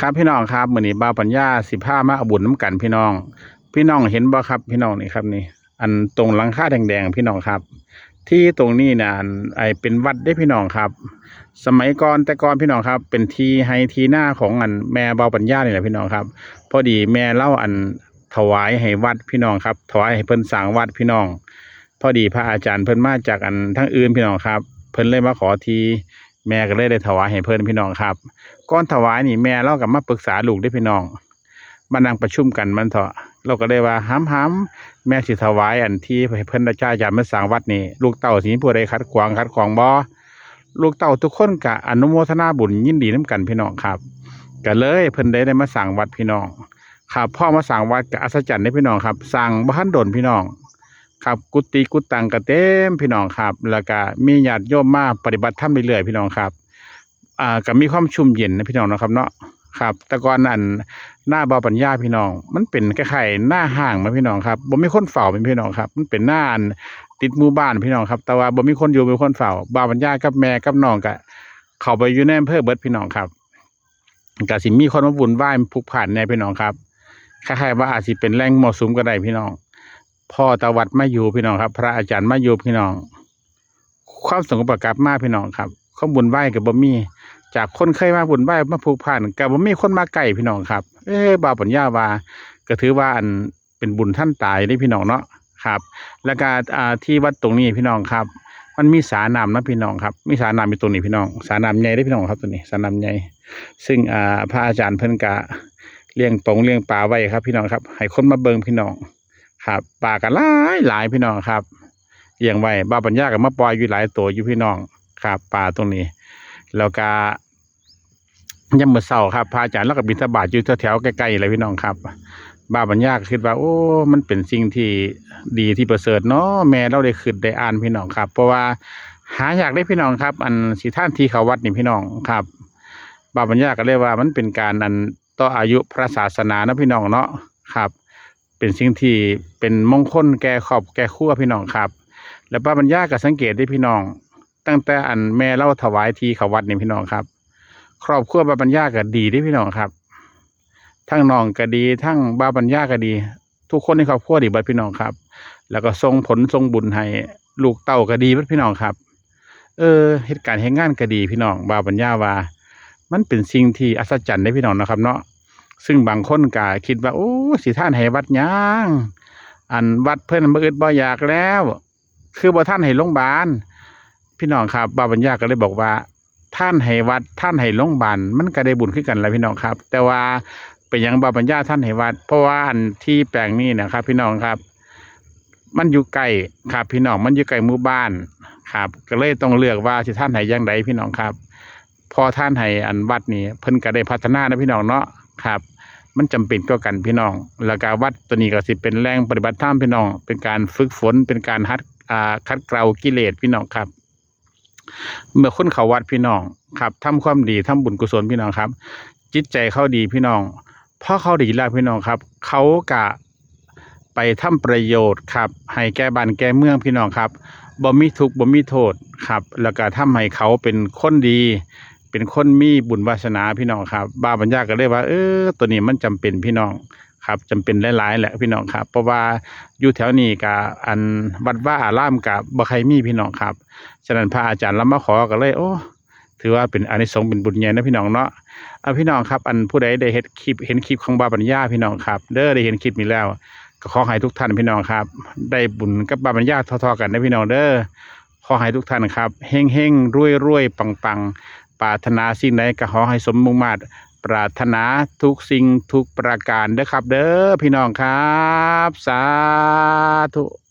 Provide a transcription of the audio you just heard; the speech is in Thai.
ครับพี่น้องครับมือนี้บาปัญญาสิพามาอบุญน้ำกันพี่น้อง พี่น้องเห็นบ่ครับ พี่น้องนี่ครับนี่ อันตรงหลังคาแดงๆพี่น้องครับ ที่ตรงนี้นะอันไอเป็นวัดได้พี่น้องครับ สมัยก่อนแต่ก่อนพี่น้องครับ เป็นทีให้ทีหน้าของอันแม่เบาปัญญานี่แหละพี่น้องครับ พอดีแม่เล่าอันถวายให้วัดพี่น้องครับ ถวายให้เพิ่นสร้างวัดพี่น้อง พอดีพระอาจารย์เพิ่นมาจากอันทั้งอื่นพี่น้องครับ เพิ่นเลยมาขอที แม่ก็เลยได้ถวายให้เพิ่นพี่น้องครับก่อนถวายนี่แม่เรากับมาปรึกษาลูกได้พี่น้องมานั่งประชุมกันมันเถอะเราก็เลยว่าห้ำห้ำแม่สิถวายอันที่เพิ่นอาจารย์มาสร้างวัดนี่ลูกเต่าสีผู้ใดขัดขวางขัดขวางบ่ลูกเต่าทุกคนกะอนุโมทนาบุญยินดีน้กันพี่น้องครับก็เลยเพิ่นได้ได้มาสร้างวัดพี่น้องครับพ่อมาสร้างวัดกับอัศจรรย์ได้พี่น้องครับสร้างบ้านดนพี่น้อง ครับกุฏิกุฏตังกระเต็มพี่น้องครับ แล้วก็มีญาติโยมมาปฏิบัติธรรมเรื่อยๆพี่น้องครับอ่าก็มีความชุ่มเย็นนะพี่น้องนะครับเนาะครับ แต่ก่อนนั้นหน้าบ่อปัญญาพี่น้อง มันเป็นคล้ายๆหน้าห้างมาพี่น้องครับบ่มีคนเฝ้าเป็นพี่น้องครับ มันเป็นหน้าอันติดหมู่บ้านพี่น้องครับ แต่ว่าบ่มีคนอยู่บ่มีคนเฝ้าบ่าวปัญญากับแม่กับน้องก็เข้าไปอยู่ในอำเภอเบิดพี่น้องครับก็สิมีคนมาวุ่นวายพลุกพล่านแน่พี่น้องครับคล้ายๆว่าอาจสิเป็นแหล่งเหมาะสมก็ได้พี่น้อง พ่อตาวัดมาอยู่พี่น้องครับ พระอาจารย์มาอยู่พี่น้อง ความสงบกลับมาพี่น้องครับข้อบุญไหว้กับบ่มี จากคนเคยมาบุญไหว้มาผูกพันกับบ่มีคนมาไก่พี่น้องครับ เอ้บาวปัญญาว่าก็ถือว่าอันเป็นบุญท่านตายได้พี่น้องเนาะครับ แล้วก็ที่วัดตรงนี้พี่น้องครับ มันมีสาน้ำนะพี่น้องครับ มีสาน้ำอยู่ตรงนี้พี่น้อง สาน้ำใหญ่ได้พี่น้องครับตัวนี้ สาน้ำใหญ่ ซึ่งพระอาจารย์เพิ่นกะเลี้ยงปงเลี้ยงปลาไว้ครับ พี่น้องครับ ให้คนมาเบิ่งพี่น้อง ครับปลากันหลายหลายพี่น้องครับเลี้ยงไว้บ้าปัญญากับมาปล่อยอยู่หลายตัวอยู่พี่น้องครับปลาตรงนี้ แล้วก็ยามมื้อเช้าครับพระอาจารย์แล้วก็บิณฑบาตอยู่แถวๆใกล้ๆเลยพี่น้องครับบ้าปัญญาคิดว่า โอ้ มันเป็นสิ่งที่ดีที่ประเสริฐเนาะแม่เราได้คิดได้อ่านพี่น้องครับ เพราะว่าหาอยากได้พี่น้องครับ อันสิท่านที่เขาวัดนี่พี่น้องครับบ้าปัญญาก็เลยว่ามันเป็นการอันต่ออายุพระศาสนานะพี่น้องเนาะครับ เป็นสิ่งที่เป็นมงคลแก่ครอบแก่ครัวพี่น้องครับ แล้วป้าปัญญาก็สังเกตได้พี่น้อง ตั้งแต่อันแม่เล่าถวายทีเขาวัดนี่พี่น้องครับ ครอบครัวป้าปัญญาก็ดีได้พี่น้องครับ ทั้งน้องก็ดี ทั้งบ้าปัญญาก็ดี ทุกคนในครอบครัวดีบัดพี่น้องครับ แล้วก็ส่งผลส่งบุญให้ลูกเต้าก็ดีบัดพี่น้องครับ เออเหตุการณ์เหตุงานก็ดีพี่น้องบ้าปัญญาว่า มันเป็นสิ่งที่อัศจรรย์ได้พี่น้องนะครับ เนาะ ซึ่งบางคนก็คิดว่า โอ้สิท่านให้วัดหยังอันวัดเพิ่นบ่อึดบ่อยากแล้ว คือบ่ท่านให้โรงพยาบาลพี่น้องครับบาปัญญาก็เลยบอกว่า ท่านให้วัดท่านให้โรงพยาบาลมันก็ได้บุญขึ้นกันแล้วพี่น้องครับ แต่ว่าเป็นหยังบาปัญญาท่านให้วัด เพราะว่าอันที่แปลงนี้นะครับ พี่น้องครับ มันอยู่ไกลครับ พี่น้องมันอยู่ไกลหมู่บ้านครับ ก็เลยต้องเลือกว่าสิท่านให้ยังไดพี่น้องครับ พอท่านให้อันวัดนี่เพิ่นก็ได้พัฒนานะพี่น้องเนาะ ครับ มันจำเป็นก็กันพี่น้อง แล้วก็วัดตัวนี้ก็สิเป็นแหล่งปฏิบัติธรรมพี่น้อง เป็นการฝึกฝน เป็นการฮัดคัดเกลากิเลสพี่น้องครับ เมื่อคนเขาวัดพี่น้องครับทำความดีทำบุญกุศลพี่น้องครับ จิตใจเขาดีพี่น้องพอเขาดีแล้วพี่น้องครับ เขากะไปทำประโยชน์ครับ ให้แก่บ้านแก่เมืองพี่น้องครับบ่มีทุกข์บ่มีโทษครับ แล้วก็ทำให้เขาเป็นคนดี เป็นคนมีบุญวาสนาพี่น้องครับบาปัญญาก็เลยว่า เออตัวนี้มันจำเป็นพี่น้องครับจำเป็นหลายๆแหละพี่น้องครับ เพราะว่าอยู่แถวนี้กับอันวัดว่าอารามกับบ่ใคมีพี่น้องครับ ฉะนั้นพระอาจารย์เรามาขอก็เลย โอ้ถือว่าเป็นอานิสงส์เป็นบุญใหญ่นะพี่น้องเนาะเอาพี่น้องครับ อันผู้ใดได้เห็นคลิปเห็นคลิปของบาปัญญาพี่น้องครับ เด้อได้เห็นคลิปนี้แล้ว ก็ขอให้ทุกท่านพี่น้องครับ ได้บุญกับบาปัญญาทอๆกันนะพี่น้องเด้อขอให้ทุกท่านครับเฮงเฮงรวยรวยปังปัง ปรารถนาสิ่งใดก็ขอให้สมมุ่งมาตรปรารถนาทุกสิ่งทุกประการเด้อครับ เด้อพี่น้องครับ สาธุ